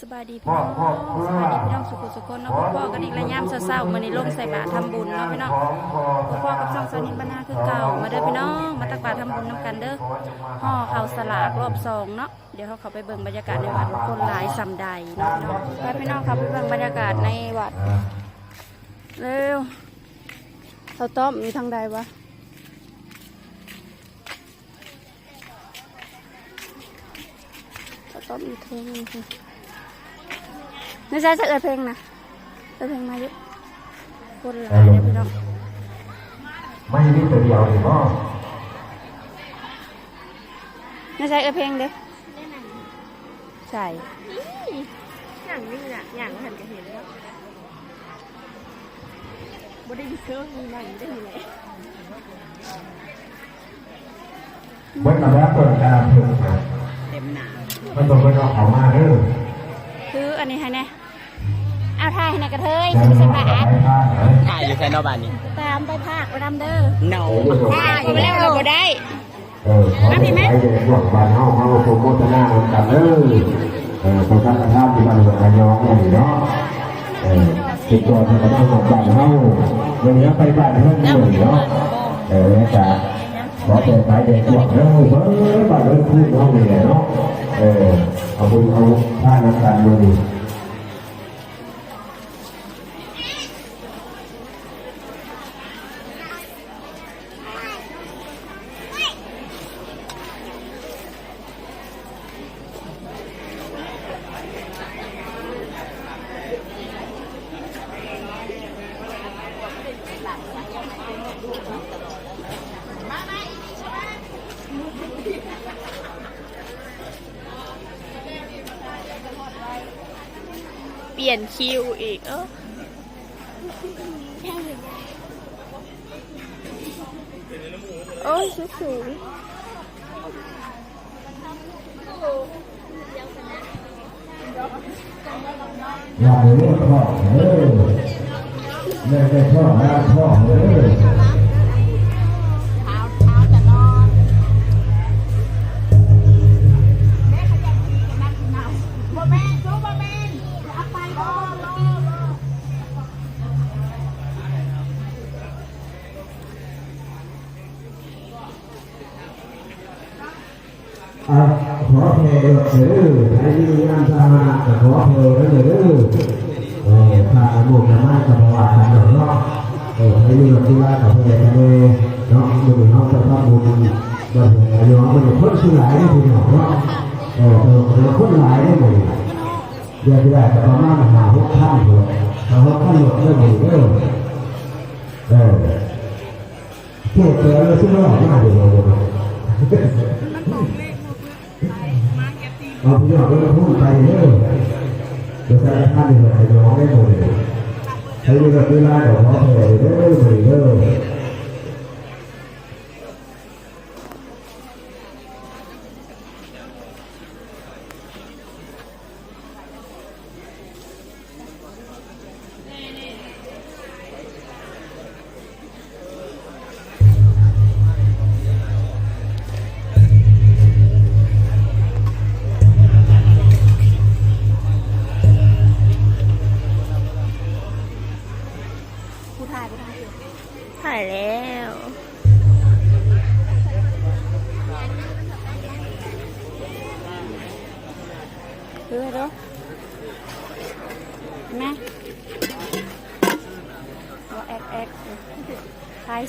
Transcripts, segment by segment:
สบายดีพี่น้องสบายดีพี่น้องสุขสุขคนเนาะพ่อกันอีกระยามเศร้าๆมื้อนี้ลงใส่บาตรทำบุญเนาะพี่น้องพ่อกับช่องสานิทบรรณาคือเก่ามาเด้อพี่น้องมาตักบาตรทำบุญนํกันเด้อห่อข้าวสลากรอบสองเนาะเดี๋ยวเขาเข้าไปเบิ่งบรรยากาศในวัดว่าคนหลายสำใดเนาะพี่น้องไปพี่น้องเข้าไปเบิ่งบรรยากาศในวัดเร็วเขาต้อมอยู่ทางใดวะเขาต้อมอยู่ทางนี้ ไม่ใช่จะเอิดเพลงนะเอิดเพลงมาเยอะคนหลายเลยพี่น้องไม่ได้ตัวเดียวหรือว่าไม่ใช่เอิดเพลงเด้อใช่อย่างนี้น่ะอย่างหันก็เห็นแล้วบ่ได้เชื่อมีนั่นได้เลยเบิ้ลมาแล้วเปิดการเพิ่มมาเต็มหนามันต้องเป็นของมาเด้อคืออันนี้ให้แน่ เอาถ่ายให้แน่กระเทยแต่ไม่ไม่ใช่ใช่บาบาททถ่ายอยู่แค่นอกบ้านนี้ตามไปภาคไปทำเด้อ no ถ่ายไปแล้วเราก็ได้เออขอให้ใช้เด็กพวกบ้านเฮาเฮาโปรโมทหน้ากันเด้อเออคนท่านท่านที่บ้านเมืองระยองนี่เนาะเออติดตัวทางบ้านของบ้านเฮาเดี๋ยวนี้ไปบ้านเพิ่นเลยเนาะเออจ้ะขอเป็นสายเด็กพวกเด้อเบ้อบ้านเพิ่นพูดเฮานี่แหละเนาะเออเอาบุญเอาท่านนำกันดูดิเป ยนคิวอีกเออโอ้ยสูงอย่าเรียกพ่อเด้อเรียกได้พ่อหน้าพ่อเด้อ อเพลงเด้อใครที่มีงานทำงานก็ขอเพลงเด้อเด้อเออถ้าอาบุกจะมาจะประวัติกันเนาะเออให้มีที่ว่ากับเพลงกันเลยเนาะมือเนาะจะทำบุญแบบอายุมันคนชื่อหลายได้ทีเนาะเออเออเออคนหลายได้หมดเดี๋ยวที่ได้จะประมาณหาหกท่านเลยหาหกท่านหมดได้หมดเด้อเออเกี่ยวกับเรื่องที่เราหน้าเดียว เราพี่น้องก็พูดไปเยอะเดี๋ยจะใช้ท่านในแบบน้องได้หมดเลยใช้เวลาเวลาของเขาไปเรื่อยๆเรื่อยผู้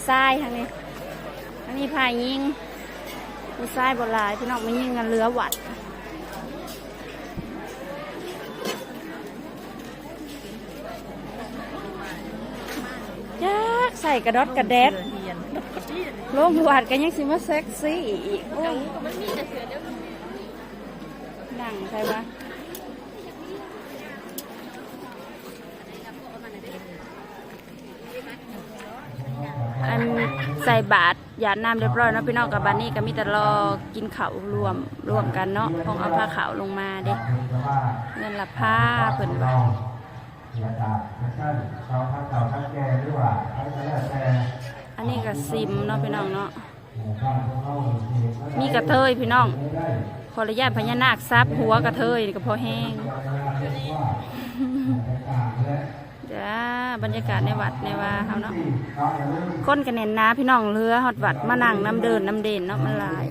ทรายทางนี้ทางนี้พายยิงผู้ทรายบหลายพี่น้องมายิงกันเรือหวัดยักใส่กระดอดกระแดดโลงหวาดกันยังสิมาเซ็กซี่อีกโอ้ยดังใช่ปะอัน ใส่บาทหยาดน้ำเรียบร้อยเนาะพี่น้องกับบานนี่ก็มีแต่รอกินเขาวรวมรวมกันเนาะคงเอาผ้าขาวลงมาเด็เงินละผ้าเพิ่นว่าๆนะครับท่าเก่าท่านแก่หรือว่าท่านก็แล้วแต่อันนี้ก็ซิมเนาะพี่น้องเนาะมีกระเทยพี่น้องขออนุญาตพญานาคซับหัวกระเทยก็พอแห้ง จ้าบรรยากาศในวัดในว่าเฮาเนาะคนกันแน่นหนาพี่น้องเรือฮอดวัดมานั่งน้ำเดินน้ำเด่นเนาะมันหลาย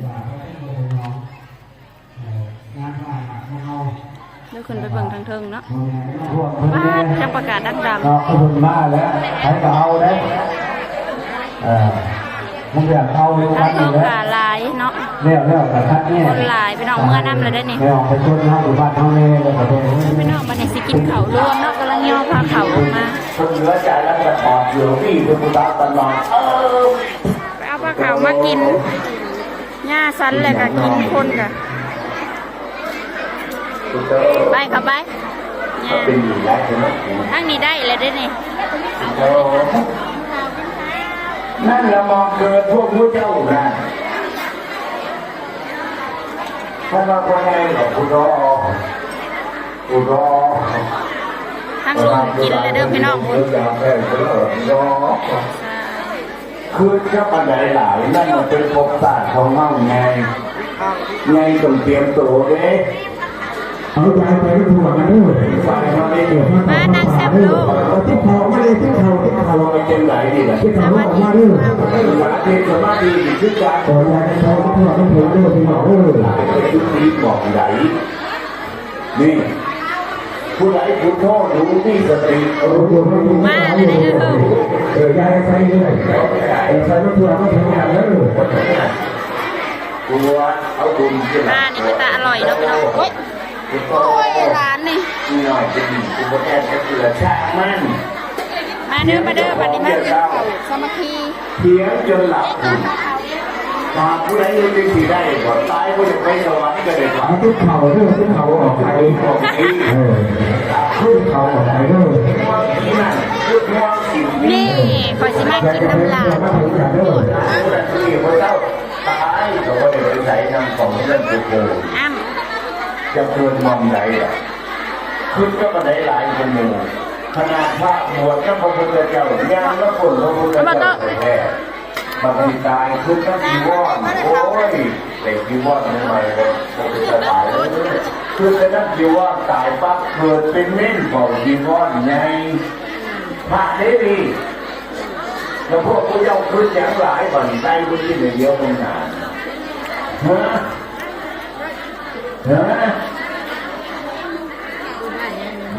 เดี๋ยวขึ้นไปเบิ่งทางเทิงเนาะว้าจังประกาศดังก็ขอบคุณมากแล้วใครก็เอาได้เออมึงอยากเอาเร็วๆวัทางนเทินี้งแล้วกาหลายเนาะเรียกเรียกกระทัดเนี่ยคนหลายพี่น้องเมื่อน้ำเลยได้นี่ไม่ออกไปชนเขาอยู่บ้านเขาเลยแล้วก็โดนพี่น้องบันนี้สิกินข้าวรวมเนาะ กำลังย่อพาข้าออกมาคนเหลือใจแล้วก็ถอดเสือพี่เป็นผู้ตาตลอดเออไปเอาปลาขาวมากินหญ้าสันเลยก็กินคนกะไปครับไปหญ้าเป็นอยู่แล้ใช่ไหมทางนี้ได้เลยได้เนี่ยนั่นละมองเกิดพวกผู้เจ้านะถ้านมาคนไหนหรอกผู้รอผู้รอ ทางลุงกินเลยเด้อพี่น้องคือถ้าปันไหนหลายนั่นมันเป็นภพศาสตร์ของเฮาไงไงต้องเตรียมตัวเด้เอาใจไปถ่วงกันด้วยฝ่ายมาได้เดือดมานั่งแซ่บลูกที่เขาไม่ได้ที่เขาที่เขามาเต็มไหลนี่แหละที่เขาออกมาด้วยสาธิตสมาธิคือการต่อยาเขาที่เขาต้องถือด้วยที่บอกเออเป็นทุกทีบอกไหนนี่ ผู้ใดผู้โทษรู้ที่สติรู้อยู่ไม่รู้มาเลยได้เด้อเออยายไปเลยไอ้ใส่ไม่เพื่อไม่ทำงานแล้วกลัวเอาดุมขึ้นปลานี่มันตาอร่อยเนาะพี่น้องโอ้ยโอ้ยร้านนี่นี่หน่อยจะดีกูแค่แค่เกลือช่ามันมาเด้อมาเด้อบัดนี้มากินข้าวสามัคคีเถียงจนหลับ มาผู้ใดรู้ที่สีได้ก่อนตายผู้ใดไปสวรรค์ก็ได้ก่อนทุกเขาเรื่องทุกเขาออกไปออกที่เออทุกเขาออกไปเรื่องที่นั่นทุกม่วงสิ่งนี่ขอยสิมากินน้ำลายที่พระเจ้าตายก็ไม่ได้ใช้นำของเรื่องตัวโกอ้ำจะเกินมองใดอะขึ้นก็มาได้หลายคนหมู่ขนาดพระบวชก็พระพุทธเจ้าย่างแล้วคนพระพุทธเจ้าแท้ บางทีตายขึ้นก็จีวรโอ้ยแต่จีวรไม่ไหวเลยพระตายเลยคือจะนั่งจีวรตายปั๊บเกิดเป็นเม่นของจีวรไงพระเทวีแล้วพวกผู้เจ้าขึ้นอย่างหลายบันไดบุญที่เหลือเยอะขนาดฮะฮะ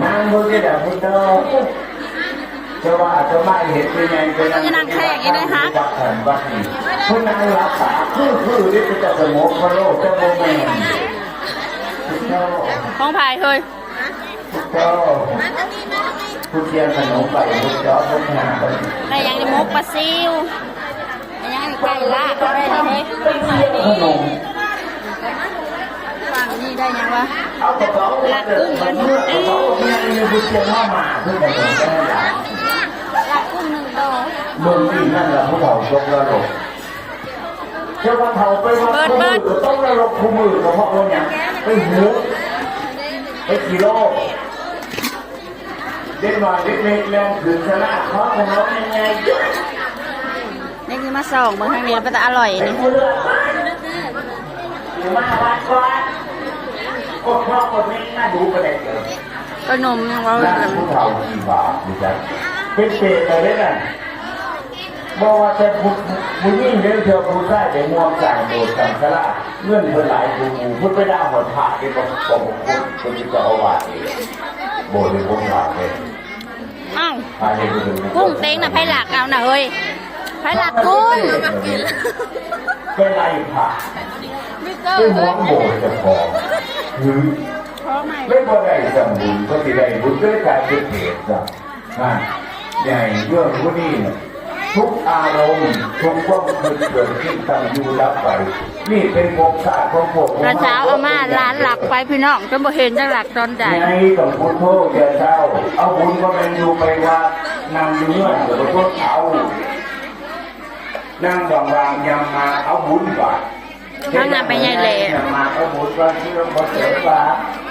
นางมือที่แบบพุทธจะว่าจะไม่เห็นเป็นไงเป็นจับแขนบัดนี้ผู้นางรักษาคือคือที่จะสมองพระโลกจะโมเมนเจ้าของพายเฮ้ยเจ้าผู้เทียนขนมไปผู้เจ้าผู้หาไปได้ยังได้มกปลาซิวได้ยังไก่ลาดได้เลยเฮ้ยขนมฝั่งนี้ได้ยังวะเอากระเป๋ามันมันกระเป๋าเนี่ยมีผู้เทียนเข้ามาเพื่อจะเป็นแก้ยา ลาดกุ้งหนึ่งโต เมืองที่นั่นแหละพวกเราจงระลกเจ้าว่าเท่าไปว่าคู่มือต้องระลกคู่มือเพราะว่าเนี่ยไปหูไปกิโลเด็กหน่อยเด็กเล็กแรงถึงชนะเพราะของเรายังไงนี่คือมาส่องเมืองทางนี้เป็นแต่อร่อยนี่เลือดมาวัดก่อนกดพ่อกดแม่น่าดูประเด็นเลยก็นมยังว่าร้านผู้เฒ่ากี่บาทดีจังเป็นเปรตเลยนะ บอกว่าแต่ผู้ผู้ยิ่งเลี้ยงเธอผู้ใต้แต่มวงจ่ายโดดสังฆราชเงื่อนเพื่อหลายผู้หมู่พุทธไปได้หมดผ่าที่ประสบคุณคุณจะเอาว่าโบสถ์เลยพวกเราเลยอ้าวภายในเดือนกุ้งเต็งน่ะไผ่หลักเอาน่ะเฮ้ยไผ่หลักกุ้งก็ไล่ผ่าไมิเกอด้วยร์หัวโบสถ์จะพอหรือไมไม่พอได้สมบูรณ์ก็ที่ได้บุญด้วยการเป็นเหตุจ้ะนั่นใหญ่เรื่องพวกนี้เนี่ย ทุกอารมณ์ทุกความคิดเกิดขึ้นตั้งอยู่รับไป นี่เป็นโมกษาของพวกตอนเช้าเอามาร้านหลักไปพี่น้องจนบ่เห็นจังหลักตอนใดไงกับพุทโธเจ้าเจ้า เอาบุญก็เป็นอยู่ไปว่านำเนื้อกับพุทโธเอานั่งวางวางๆยำมาเอาบุญก่อนข้างหน้าไปใหญ่เลยยำมาเอาบุญก่อนที่เราขอเสริมว่าพุ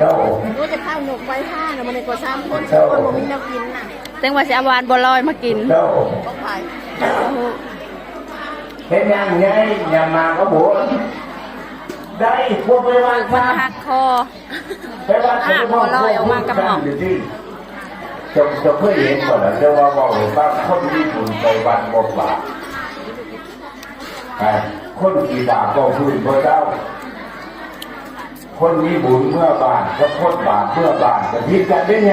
ทโธรู้จะข้าวหนุกไว้ห้าเนี่ยมันในกว่าสามคนคนบ่มีแนวกินน่ะเต็งว่าสิเอาหวานบัวลอยมากินเจ้าต้องขายเห็นยังไงอย่ามาก็บุญได้พวกไปวันมันหักคอไปวันอะพอลอยออกมากับหม่อมจะจะเพื่อเห็นก่อนนะจะว่าบอกเลยว่าคนญี่ปุ่นไปวันบอกบาปอะคนกี่บาปก็พื้นพระเจ้า คนมีบุญเมื่อบานก็คนบาปเมื่อบานจะพิดกันได้ไง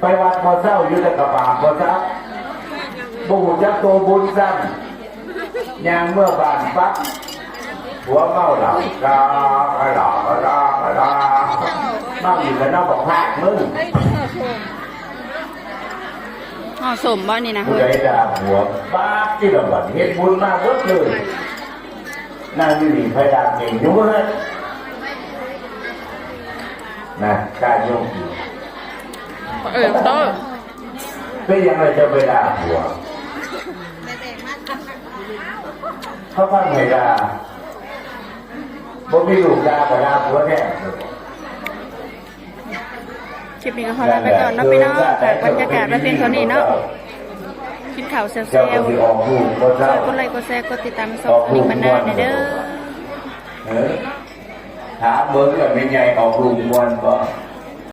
ไปวัดพอเจ้าอยู่แต่กับบาปพอเจ้าบุญจักตัวบุญซ้ำยางเมื่อบานปั๊บหัวเมาหลับกาหลับกาหลับกาเมาอยู่กันนอกบอกพากมึงห่อสมบ่นี่นะผู้เฮ้ใดยด่าหัวป้าที่ระบัดเฮ็ดบุญมากเบิดเลยนางนี่พยายามเก่งอยู่เลยนะ การโยกอยู่เออโตเป็นยังไงจะไปด่าหัวเขาฟังไงด่าบ่มีลูกด่าก็ด่าหัวแท้คลิปนี้ก็พอแล้วไปก่อนเนาะพี่น้องฝากบรรยากาศไว้เพียงเท่านี้เนาะกินข้าวเซลเจ้าก็ล์สิออกลูกบ่ฝาเจ้ากกดไลค์กดแชร์กดติดตามส่งนิกบรรณาเด้อเออถามเบิ่งว่าเป็นไงออกลูกมวนบ่เ